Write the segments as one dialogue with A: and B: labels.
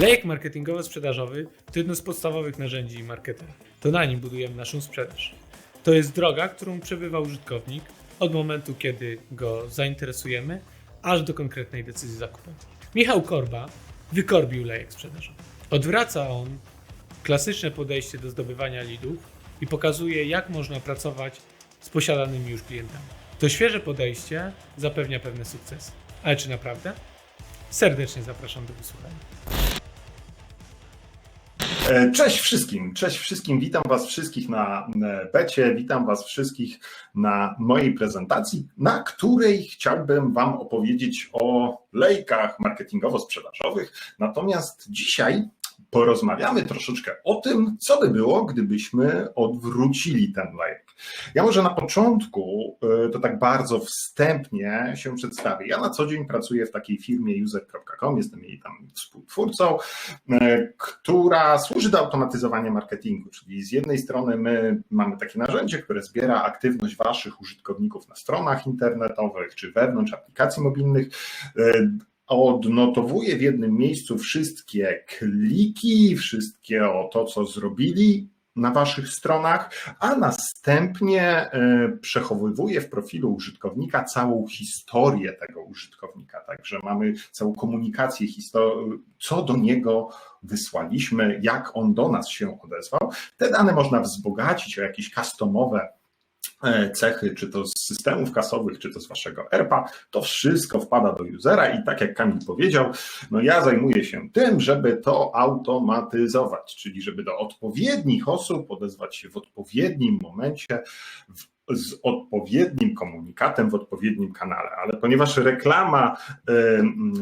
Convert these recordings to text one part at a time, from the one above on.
A: Lejek marketingowo-sprzedażowy to jedno z podstawowych narzędzi marketera. To na nim budujemy naszą sprzedaż. To jest droga, którą przebywa użytkownik od momentu, kiedy go zainteresujemy, aż do konkretnej decyzji zakupowej. Michał Korba wykorbił lejek sprzedażowy. Odwraca on klasyczne podejście do zdobywania lidów i pokazuje, jak można pracować z posiadanymi już klientami. To świeże podejście zapewnia pewne sukcesy. Ale czy naprawdę? Serdecznie zapraszam do wysłuchania.
B: E, Cześć wszystkim, cześć wszystkim, witam Was wszystkich na becie, witam Was wszystkich na mojej prezentacji, na której chciałbym Wam opowiedzieć o lejkach marketingowo-sprzedażowych. Natomiast dzisiaj porozmawiamy troszeczkę o tym, co by było, gdybyśmy odwrócili ten lejek. Ja może na początku e, to tak bardzo wstępnie się przedstawię. Ja na co dzień pracuję w takiej firmie user.com, jestem jej tam współtwórcą, e, która służy do automatyzowania marketingu, czyli z jednej strony my mamy takie narzędzie, które zbiera aktywność waszych użytkowników na stronach internetowych czy wewnątrz aplikacji mobilnych, e, odnotowuje w jednym miejscu wszystkie kliki, wszystkie o to, co zrobili na waszych stronach, a następnie e, przechowywuje w profilu użytkownika całą historię tego użytkownika. Także mamy całą komunikację, co do niego wysłaliśmy, jak on do nas się odezwał. Te dane można wzbogacić o jakieś customowe cechy, czy to z systemów kasowych, czy to z waszego ERPA, to wszystko wpada do usera i tak jak Kamil powiedział, no ja zajmuję się tym, żeby to automatyzować, czyli żeby do odpowiednich osób odezwać się w odpowiednim momencie, w z odpowiednim komunikatem w odpowiednim kanale, ale ponieważ reklama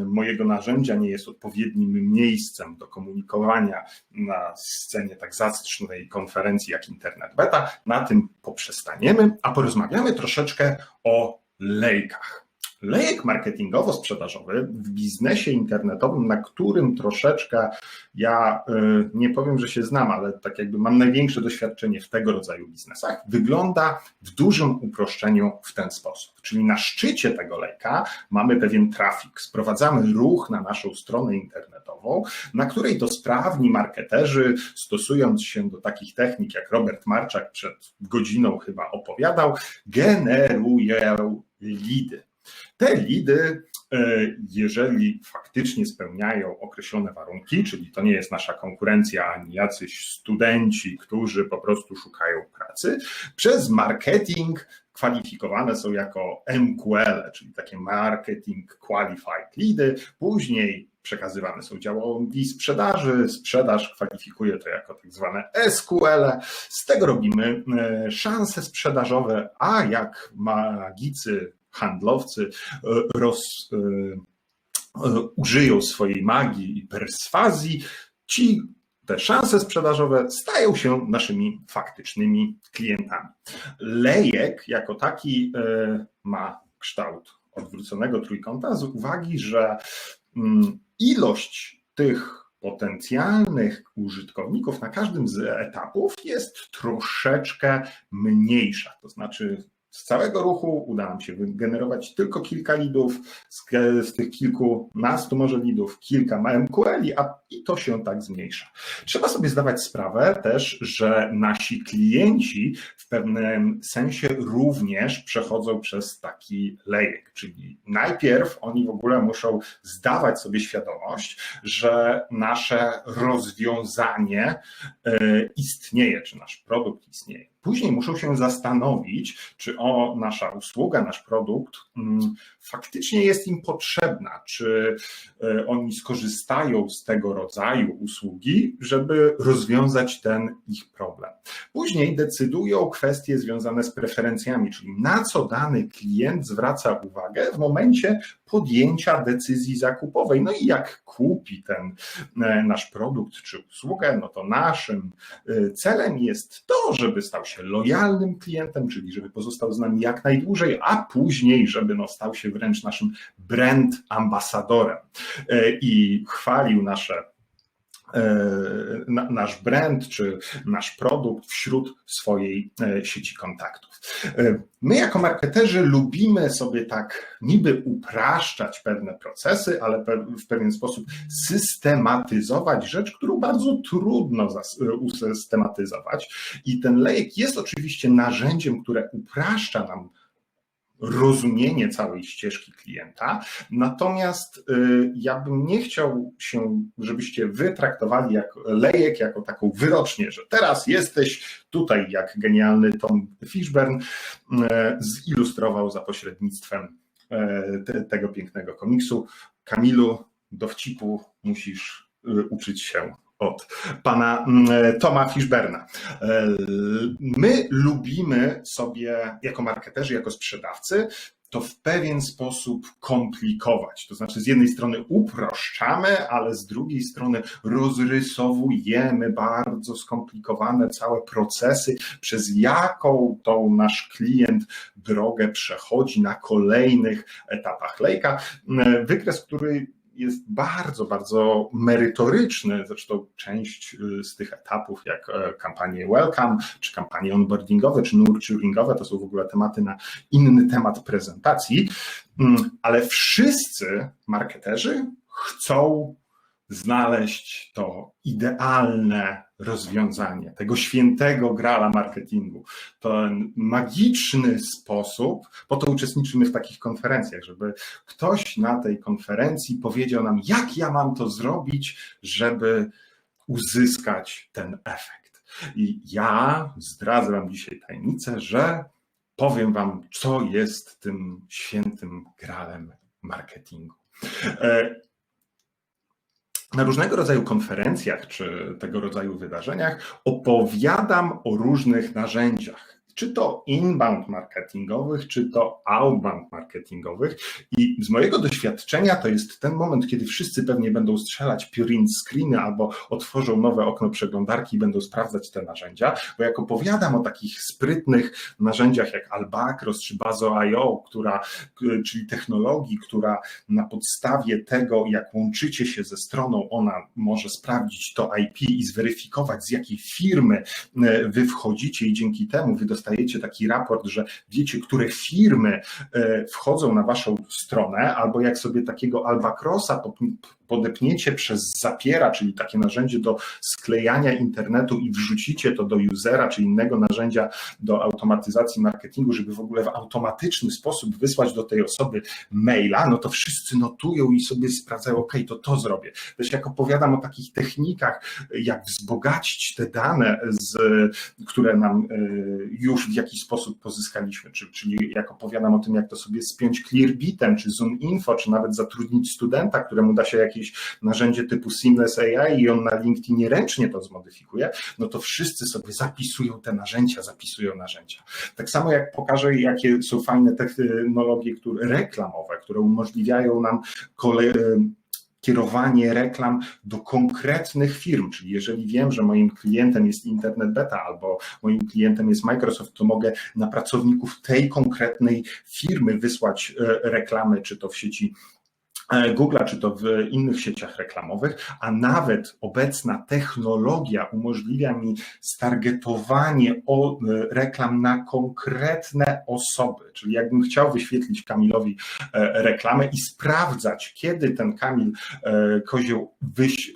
B: mojego narzędzia nie jest odpowiednim miejscem do komunikowania na scenie tak zacnej konferencji jak Internet Beta, na tym poprzestaniemy, a porozmawiamy troszeczkę o lejkach. Lejek marketingowo-sprzedażowy w biznesie internetowym, na którym troszeczkę ja y, nie powiem, że się znam, ale tak jakby mam największe doświadczenie w tego rodzaju biznesach, wygląda w dużym uproszczeniu w ten sposób. Czyli na szczycie tego lejka mamy pewien trafik, sprowadzamy ruch na naszą stronę internetową, na której to sprawni marketerzy, stosując się do takich technik, jak Robert Marczak przed godziną chyba opowiadał, generują lidy. Te lidy, e, jeżeli faktycznie spełniają określone warunki, czyli to nie jest nasza konkurencja ani jacyś studenci, którzy po prostu szukają pracy, przez marketing kwalifikowane są jako MQL, czyli takie Marketing Qualified Leady, później przekazywane są działowi sprzedaży, sprzedaż kwalifikuje to jako tak zwane SQL. Z tego robimy e, szanse sprzedażowe, a jak magicy handlowcy e, roz, e, e, użyją swojej magii i perswazji, ci te szanse sprzedażowe stają się naszymi faktycznymi klientami. Lejek jako taki ma kształt odwróconego trójkąta z uwagi, że mm, ilość tych potencjalnych użytkowników na każdym z etapów jest troszeczkę mniejsza. To znaczy z całego ruchu uda nam się wygenerować tylko kilka lidów, z, z tych kilkunastu może lidów kilka MQL-i, a i to się tak zmniejsza. Trzeba sobie zdawać sprawę też, że nasi klienci w pewnym sensie również przechodzą przez taki lejek, czyli najpierw oni w ogóle muszą zdawać sobie świadomość, że nasze rozwiązanie e, istnieje, czy nasz produkt istnieje. Później muszą się zastanowić, czy o nasza usługa, nasz produkt mm, faktycznie jest im potrzebna, czy e, oni skorzystają z tego rodzaju usługi, żeby rozwiązać ten ich problem. Później decydują kwestie związane z preferencjami, czyli na co dany klient zwraca uwagę w momencie podjęcia decyzji zakupowej. No i jak kupi ten e, nasz produkt czy usługę, no to naszym e, celem jest to, żeby stał się lojalnym klientem, czyli żeby pozostał z nami jak najdłużej, a później, żeby no stał się wręcz naszym brand ambasadorem. E, i chwalił nasze na, nasz brand czy nasz produkt wśród swojej sieci kontaktów. My, jako marketerzy, lubimy sobie tak niby upraszczać pewne procesy, ale w pewien sposób systematyzować rzecz, którą bardzo trudno usystematyzować. I ten lejek jest oczywiście narzędziem, które upraszcza nam rozumienie całej ścieżki klienta. Natomiast y, ja bym nie chciał się, żebyście wy traktowali jak lejek, jako taką wyrocznię, że teraz jesteś tutaj, jak genialny Tom Fishburne y, zilustrował za pośrednictwem y, te, tego pięknego komiksu. Kamilu, dowcipu musisz uczyć się od pana mm, Toma Fishberna. E, my lubimy sobie jako marketerzy, jako sprzedawcy, to w pewien sposób komplikować. To znaczy, z jednej strony uproszczamy, ale z drugiej strony rozrysowujemy bardzo skomplikowane całe procesy, przez jaką tą nasz klient drogę przechodzi na kolejnych etapach lejka. E, wykres, który jest bardzo, bardzo merytoryczny. Zresztą część y, z tych etapów, jak e, kampanie Welcome, czy kampanie onboardingowe, czy nurturingowe, to są w ogóle tematy na inny temat prezentacji, mm, ale wszyscy marketerzy chcą znaleźć to idealne rozwiązanie, tego świętego grala marketingu, ten magiczny sposób, po to uczestniczymy w takich konferencjach, żeby ktoś na tej konferencji powiedział nam, jak ja mam to zrobić, żeby uzyskać ten efekt. I ja zdradzę Wam dzisiaj tajemnicę, że powiem Wam, co jest tym świętym gralem marketingu. Na różnego rodzaju konferencjach czy tego rodzaju wydarzeniach opowiadam o różnych narzędziach czy to inbound marketingowych, czy to outbound marketingowych. I z mojego doświadczenia to jest ten moment, kiedy wszyscy pewnie będą strzelać print screeny albo otworzą nowe okno przeglądarki i będą sprawdzać te narzędzia, bo jak opowiadam o takich sprytnych narzędziach jak Albacros czy Bazo.io, która, czyli technologii, która na podstawie tego, jak łączycie się ze stroną, ona może sprawdzić to IP i zweryfikować, z jakiej firmy e, wy wchodzicie i dzięki temu wy dostajecie dostajecie taki raport, że wiecie, które firmy e, wchodzą na waszą stronę, albo jak sobie takiego Albacrosa podepniecie przez Zapiera, czyli takie narzędzie do sklejania internetu i wrzucicie to do usera, czy innego narzędzia do automatyzacji marketingu, żeby w ogóle w automatyczny sposób wysłać do tej osoby maila, no to wszyscy notują i sobie sprawdzają, ok, to to zrobię. Też jak opowiadam o takich technikach, jak wzbogacić te dane, z, które nam e, już w jakiś sposób pozyskaliśmy, czyli jak opowiadam o tym, jak to sobie spiąć Clearbitem, czy Zoom Info, czy nawet zatrudnić studenta, któremu da się jakieś jakieś narzędzie typu Seamless AI i on na LinkedInie ręcznie to zmodyfikuje, no to wszyscy sobie zapisują te narzędzia, zapisują narzędzia. Tak samo jak pokażę, jakie są fajne technologie które, reklamowe, które umożliwiają nam kolej, kierowanie reklam do konkretnych firm, czyli jeżeli wiem, że moim klientem jest Internet Beta albo moim klientem jest Microsoft, to mogę na pracowników tej konkretnej firmy wysłać e, reklamy, czy to w sieci E, Google'a, czy to w innych sieciach reklamowych, a nawet obecna technologia umożliwia mi stargetowanie e, reklam na konkretne osoby. Czyli jakbym chciał wyświetlić Kamilowi e, reklamę i sprawdzać, kiedy ten Kamil Kozioł wyś,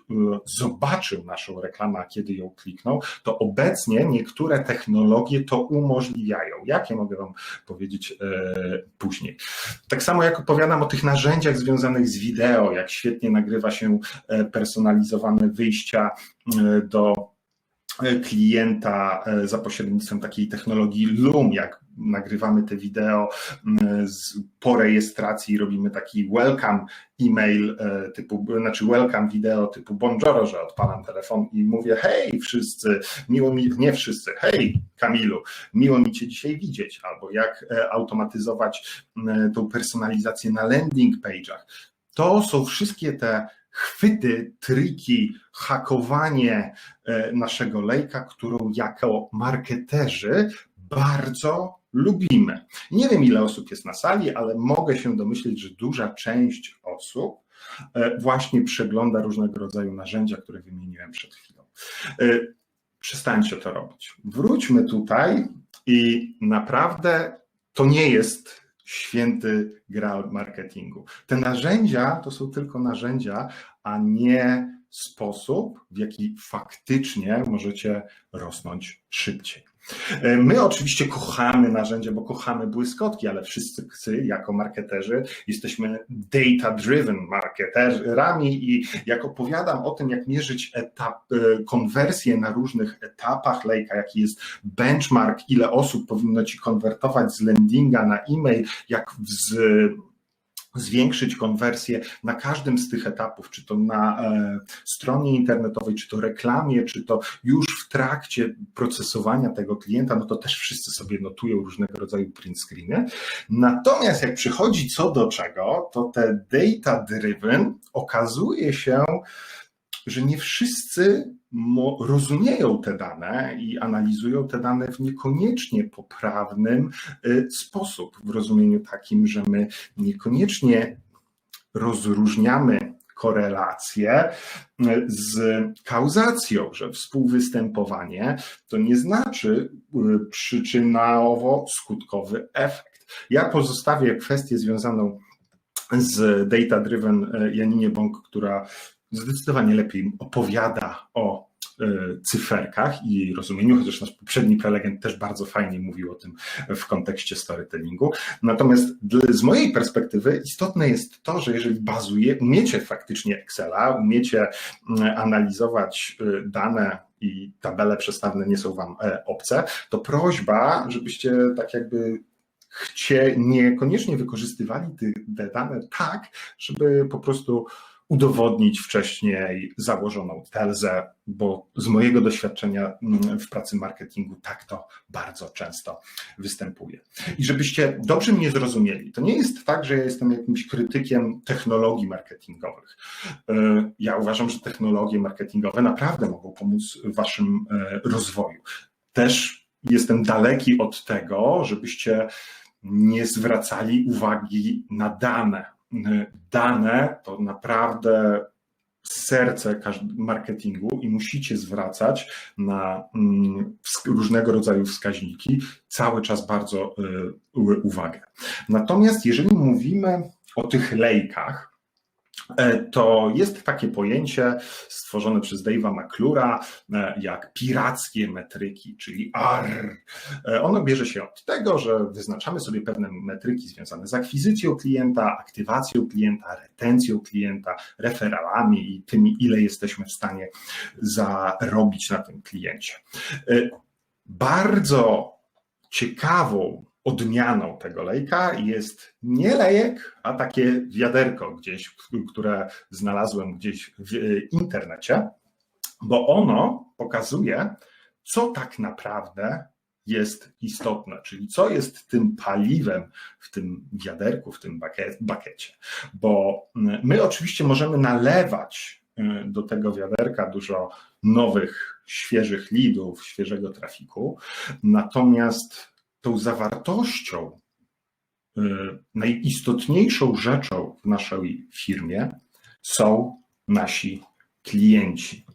B: zobaczył naszą reklamę, a kiedy ją kliknął, to obecnie niektóre technologie to umożliwiają. Jakie mogę Wam powiedzieć później. Tak samo jak opowiadam o tych narzędziach związanych z wideo, jak świetnie nagrywa się e, personalizowane wyjścia e, do e, klienta za pośrednictwem takiej technologii Loom, jak nagrywamy te wideo po rejestracji, robimy taki welcome e-mail typu, znaczy welcome wideo typu bonjour, że odpalam telefon i mówię hej wszyscy, miło mi, nie wszyscy, hej Kamilu, miło mi Cię dzisiaj widzieć, albo jak automatyzować tą personalizację na landing page'ach. To są wszystkie te chwyty, triki, hakowanie e, naszego lejka, którą jako marketerzy bardzo lubimy. Nie wiem, ile osób jest na sali, ale mogę się domyślić, że duża część osób e, właśnie przegląda różnego rodzaju narzędzia, które wymieniłem przed chwilą. E, Przestańcie to robić. Wróćmy tutaj i naprawdę to nie jest święty graal marketingu. Te narzędzia to są tylko narzędzia, a nie sposób, w jaki faktycznie możecie rosnąć szybciej. My oczywiście kochamy narzędzia, bo kochamy błyskotki, ale wszyscy jako marketerzy jesteśmy data-driven marketerami i jak opowiadam o tym, jak mierzyć etap, konwersję na różnych etapach lejka, jaki jest benchmark, ile osób powinno ci konwertować z landinga na e-mail, jak z zwiększyć konwersję na każdym z tych etapów, czy to na e, stronie internetowej, czy to reklamie, czy to już w trakcie procesowania tego klienta, no to też wszyscy sobie notują różnego rodzaju print screeny. Natomiast jak przychodzi co do czego, to te data driven okazuje się, że nie wszyscy rozumieją te dane i analizują te dane w niekoniecznie poprawnym y, sposób, w rozumieniu takim, że my niekoniecznie rozróżniamy korelację y, z kauzacją, że współwystępowanie to nie znaczy y, przyczynowo-skutkowy efekt. Ja pozostawię kwestię związaną z Data Driven Janinie Bąk, która zdecydowanie lepiej opowiada o e, cyferkach i jej rozumieniu, chociaż nasz poprzedni prelegent też bardzo fajnie mówił o tym w kontekście storytellingu. Natomiast z mojej perspektywy istotne jest to, że jeżeli bazuje, umiecie faktycznie Excela, umiecie analizować e, dane i tabele przestawne nie są wam e, obce, to prośba, żebyście tak jakby chcie, niekoniecznie wykorzystywali te dane tak, żeby po prostu udowodnić wcześniej założoną tezę, bo z mojego doświadczenia mm, w pracy marketingu tak to bardzo często występuje. I żebyście dobrze mnie zrozumieli, to nie jest tak, że ja jestem jakimś krytykiem technologii marketingowych. E, ja uważam, że technologie marketingowe naprawdę mogą pomóc w waszym e, rozwoju. Też jestem daleki od tego, żebyście nie zwracali uwagi na dane dane to naprawdę serce marketingu i musicie zwracać na mm, różnego rodzaju wskaźniki cały czas bardzo y, uwagę. Natomiast jeżeli mówimy o tych lejkach, to jest takie pojęcie stworzone przez Dave'a McClura e, jak pirackie metryki, czyli AR. E, ono bierze się od tego, że wyznaczamy sobie pewne metryki związane z akwizycją klienta, aktywacją klienta, retencją klienta, referalami i tym, ile jesteśmy w stanie zarobić na tym kliencie. Bardzo ciekawą odmianą tego lejka jest nie lejek, a takie wiaderko gdzieś, które znalazłem gdzieś w internecie, bo ono pokazuje, co tak naprawdę jest istotne, czyli co jest tym paliwem w tym wiaderku, w tym bakecie. Bo my oczywiście możemy nalewać y, do tego wiaderka dużo nowych, świeżych lidów, świeżego trafiku, natomiast tą zawartością, y, najistotniejszą rzeczą w naszej firmie są nasi klienci.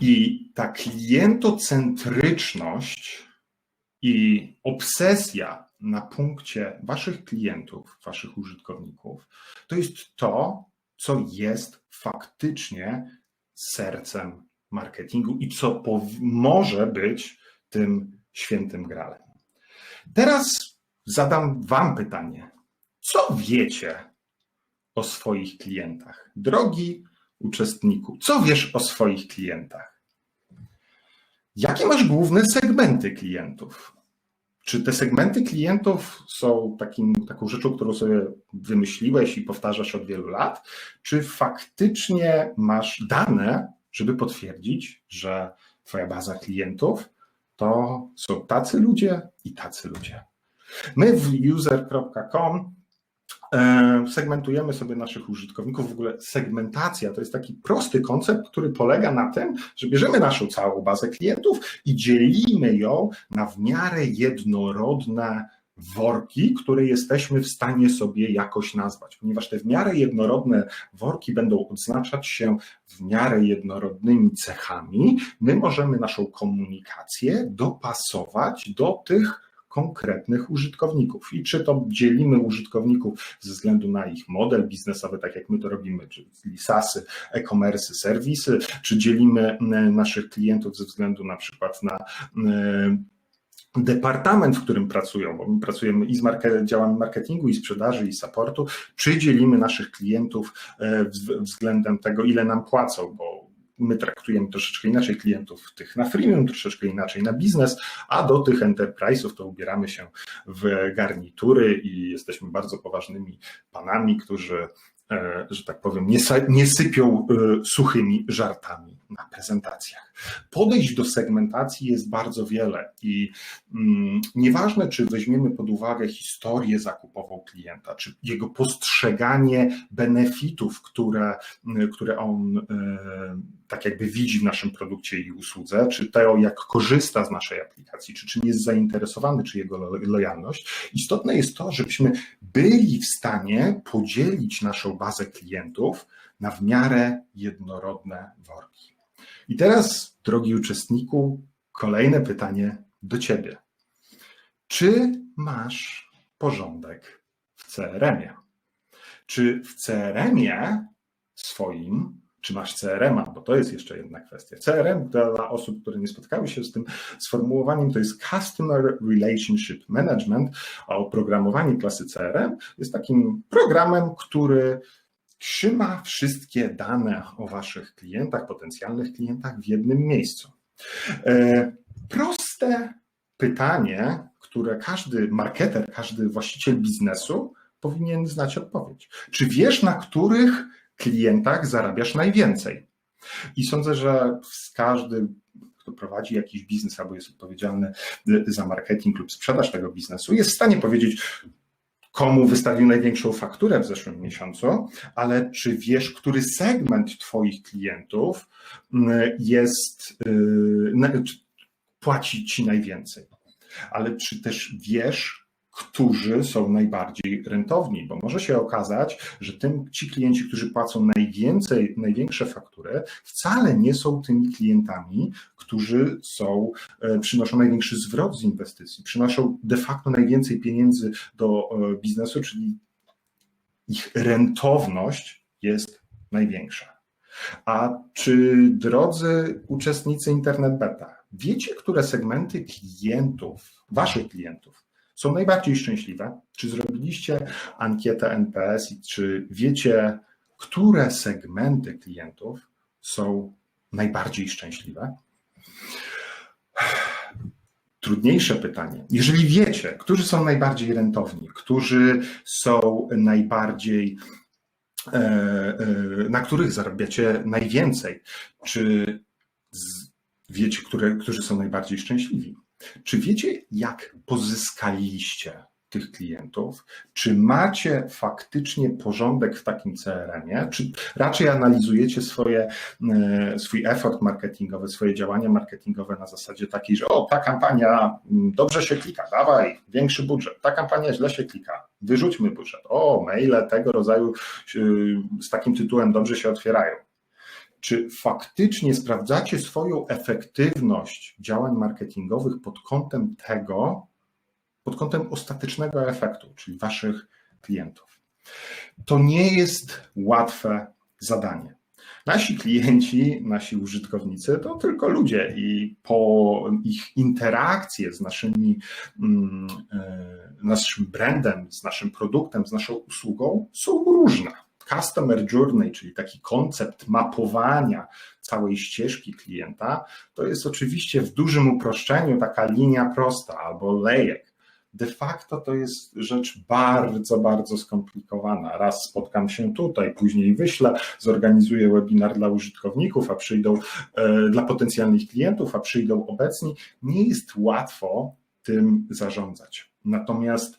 B: I ta klientocentryczność i obsesja na punkcie waszych klientów, waszych użytkowników, to jest to, co jest faktycznie sercem marketingu i co może być tym świętym gralem. Teraz zadam Wam pytanie. Co wiecie o swoich klientach? Drogi uczestniku, co wiesz o swoich klientach? Jakie masz główne segmenty klientów? Czy te segmenty klientów są takim, taką rzeczą, którą sobie wymyśliłeś i powtarzasz od wielu lat? Czy faktycznie masz dane, żeby potwierdzić, że Twoja baza klientów to są tacy ludzie i tacy ludzie. My w user.com e, segmentujemy sobie naszych użytkowników. W ogóle segmentacja to jest taki prosty koncept, który polega na tym, że bierzemy naszą całą bazę klientów i dzielimy ją na w miarę jednorodne worki, które jesteśmy w stanie sobie jakoś nazwać, ponieważ te w miarę jednorodne worki będą odznaczać się w miarę jednorodnymi cechami. My możemy naszą komunikację dopasować do tych konkretnych użytkowników. I czy to dzielimy użytkowników ze względu na ich model biznesowy, tak jak my to robimy, czyli SASy, e-commerce, serwisy, czy dzielimy naszych klientów ze względu na przykład na departament, w którym pracują, bo my pracujemy i z market, działamy marketingu, i sprzedaży, i supportu, czy dzielimy naszych klientów względem tego, ile nam płacą, bo my traktujemy troszeczkę inaczej klientów, tych na freemium, troszeczkę inaczej na biznes, a do tych enterprise'ów to ubieramy się w garnitury i jesteśmy bardzo poważnymi panami, którzy E, że tak powiem, nie, nie sypią e, suchymi żartami na prezentacjach. Podejść do segmentacji jest bardzo wiele i mm, nieważne, czy weźmiemy pod uwagę historię zakupową klienta, czy jego postrzeganie benefitów, które, które on e, tak jakby widzi w naszym produkcie i usłudze, czy to, jak korzysta z naszej aplikacji, czy czym jest zainteresowany, czy jego lojalność. Istotne jest to, żebyśmy byli w stanie podzielić naszą bazę klientów na w miarę jednorodne worki. I teraz, drogi uczestniku, kolejne pytanie do Ciebie. Czy masz porządek w CRM-ie? Czy w CRM-ie swoim czy masz CRM-a, bo to jest jeszcze jedna kwestia. CRM dla osób, które nie spotkały się z tym sformułowaniem, to jest Customer Relationship Management, a oprogramowanie klasy CRM jest takim programem, który trzyma wszystkie dane o waszych klientach, potencjalnych klientach w jednym miejscu. E, proste pytanie, które każdy marketer, każdy właściciel biznesu powinien znać odpowiedź. Czy wiesz, na których klientach zarabiasz najwięcej. I sądzę, że każdy, kto prowadzi jakiś biznes albo jest odpowiedzialny za marketing lub sprzedaż tego biznesu, jest w stanie powiedzieć, komu wystawił największą fakturę w zeszłym miesiącu, ale czy wiesz, który segment Twoich klientów mm, jest, y, płaci Ci najwięcej? Ale czy też wiesz, którzy są najbardziej rentowni, bo może się okazać, że tym, ci klienci, którzy płacą najwięcej, największe faktury, wcale nie są tymi klientami, którzy są, e, przynoszą największy zwrot z inwestycji, przynoszą de facto najwięcej pieniędzy do e, biznesu, czyli ich rentowność jest największa. A czy drodzy uczestnicy Internet Beta, wiecie, które segmenty klientów, waszych klientów, są najbardziej szczęśliwe? Czy zrobiliście ankietę NPS i czy wiecie, które segmenty klientów są najbardziej szczęśliwe? Trudniejsze pytanie. Jeżeli wiecie, którzy są najbardziej rentowni, którzy są najbardziej, e, e, na których zarabiacie najwięcej, czy wiecie, które, którzy są najbardziej szczęśliwi? Czy wiecie, jak pozyskaliście tych klientów? Czy macie faktycznie porządek w takim CRM-ie? Czy raczej analizujecie swoje, e, swój effort marketingowy, swoje działania marketingowe na zasadzie takiej, że o, ta kampania mm, dobrze się klika, dawaj, większy budżet, ta kampania źle się klika, wyrzućmy budżet, o, maile tego rodzaju z takim tytułem dobrze się otwierają czy faktycznie sprawdzacie swoją efektywność działań marketingowych pod kątem tego, pod kątem ostatecznego efektu, czyli waszych klientów. To nie jest łatwe zadanie. Nasi klienci, nasi użytkownicy to tylko ludzie i po ich interakcje z naszymi, mm, e, naszym brandem, z naszym produktem, z naszą usługą są różne. Customer Journey, czyli taki koncept mapowania całej ścieżki klienta, to jest oczywiście w dużym uproszczeniu taka linia prosta albo lejek. De facto to jest rzecz bardzo, bardzo skomplikowana. Raz spotkam się tutaj, później wyślę, zorganizuję webinar dla użytkowników, a przyjdą e, dla potencjalnych klientów, a przyjdą obecni. Nie jest łatwo tym zarządzać. Natomiast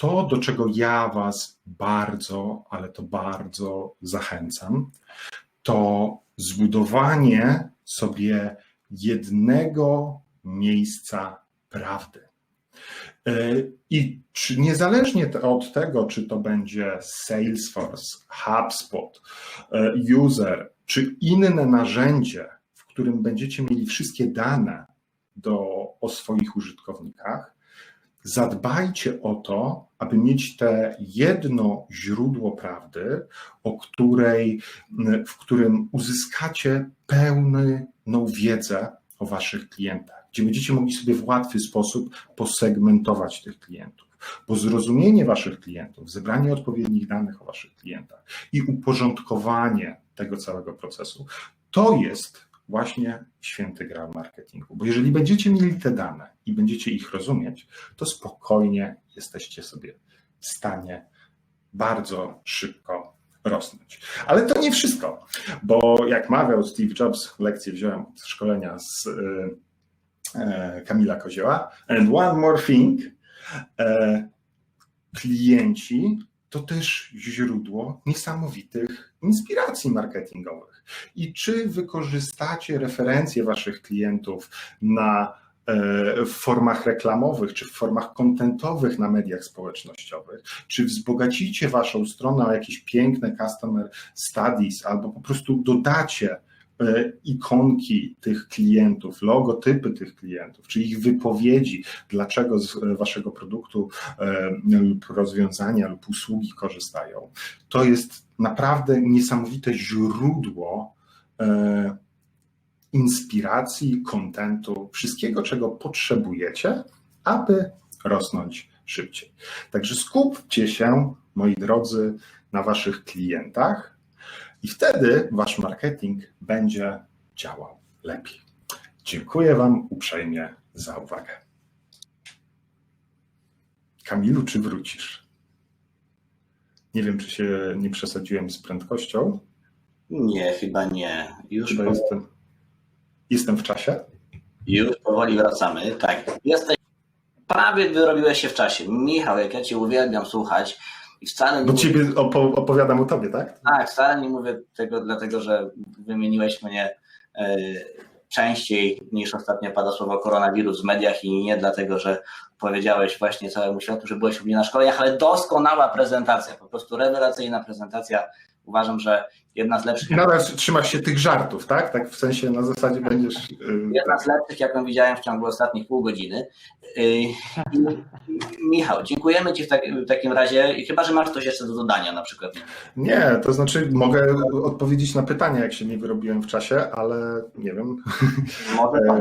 B: to, do czego ja Was bardzo, ale to bardzo zachęcam, to zbudowanie sobie jednego miejsca prawdy. E, I czy, niezależnie od tego, czy to będzie Salesforce, HubSpot, e, User, czy inne narzędzie, w którym będziecie mieli wszystkie dane do, o swoich użytkownikach, zadbajcie o to, aby mieć te jedno źródło prawdy, o której, w którym uzyskacie pełną wiedzę o waszych klientach, gdzie będziecie mogli sobie w łatwy sposób posegmentować tych klientów. Bo zrozumienie waszych klientów, zebranie odpowiednich danych o waszych klientach i uporządkowanie tego całego procesu, to jest właśnie święty grał marketingu. Bo jeżeli będziecie mieli te dane i będziecie ich rozumieć, to spokojnie jesteście sobie w stanie bardzo szybko rosnąć. Ale to nie wszystko, bo jak mawiał Steve Jobs, lekcję wziąłem od szkolenia z y, e, Kamila Kozioła. And one more thing, e, klienci to też źródło niesamowitych inspiracji marketingowych. I czy wykorzystacie referencje waszych klientów na e, w formach reklamowych, czy w formach kontentowych na mediach społecznościowych, czy wzbogacicie waszą stronę o jakieś piękne customer studies, albo po prostu dodacie ikonki tych klientów, logotypy tych klientów, czy ich wypowiedzi, dlaczego z e, waszego produktu e, lub rozwiązania lub usługi korzystają. To jest naprawdę niesamowite źródło e, inspiracji, kontentu, wszystkiego, czego potrzebujecie, aby rosnąć szybciej. Także skupcie się, moi drodzy, na waszych klientach i wtedy wasz marketing będzie działał lepiej. Dziękuję Wam uprzejmie za uwagę. Kamilu, czy wrócisz? Nie wiem, czy się nie przesadziłem z prędkością.
C: Nie, chyba nie. Już,
B: Chyba
C: po,
B: jestem, jestem w czasie.
C: już powoli wracamy. Tak, jesteś. Prawie wyrobiłeś się w czasie. Michał, jak ja Cię uwielbiam słuchać i wcale nie,
B: Bo
C: mówię,
B: ciebie opo- opowiadam o tobie, tak?
C: tak, wcale nie mówię tego dlatego, że wymieniłeś mnie e, częściej niż ostatnio pada słowo koronawirus w mediach i nie dlatego, że powiedziałeś właśnie całemu światu, że byłeś u mnie na szkoleniach, ale doskonała prezentacja, po prostu rewelacyjna prezentacja. Uważam, że jedna z lepszych.
B: Nadal trzymasz się tych żartów, tak? Tak w sensie na zasadzie będziesz. yy,
C: Jedna z lepszych, jaką widziałem w ciągu ostatnich pół godziny. I- Michał, dziękujemy Ci w, tak, w takim razie. I Chyba, że masz coś jeszcze do dodania na przykład.
B: Nie, to znaczy mogę odpowiedzieć na pytania, jak się nie wyrobiłem w czasie, ale nie wiem.
C: Może
B: E,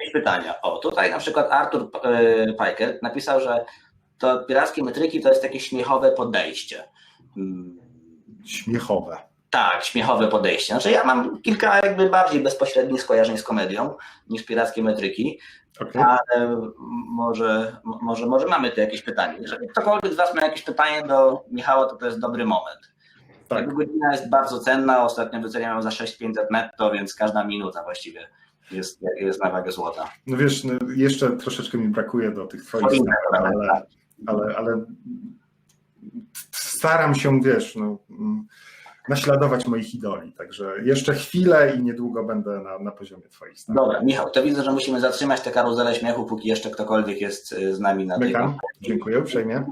C: jakieś pytania. O, tutaj na przykład Artur yy, Piker napisał, że to pirackie metryki to jest takie śmiechowe podejście.
B: Śmiechowe.
C: Tak, śmiechowe podejście. Znaczy ja mam kilka jakby bardziej bezpośrednich skojarzeń z komedią niż pirackie metryki.
B: Okay.
C: ale może, może, może mamy tu jakieś pytanie. Jeżeli ktokolwiek z Was ma jakieś pytanie do Michała, to to jest dobry moment.
B: Tak.
C: Godzina jest bardzo cenna, ostatnio wyceniam ją za 6500 netto, więc każda minuta właściwie jest, jest na wagę złota.
B: No wiesz, no jeszcze troszeczkę mi brakuje do tych twoich
C: Twoich
B: zdań,
C: zdań,
B: ale, ale, ale staram się, wiesz, no, mm, naśladować moich idoli. Także jeszcze chwilę i niedługo będę na, na poziomie twoich zdań.
C: Dobra, Michał, to widzę, że musimy zatrzymać tę karuzelę śmiechu, póki jeszcze ktokolwiek jest y, z nami na tej.
B: Dziękuję uprzejmie.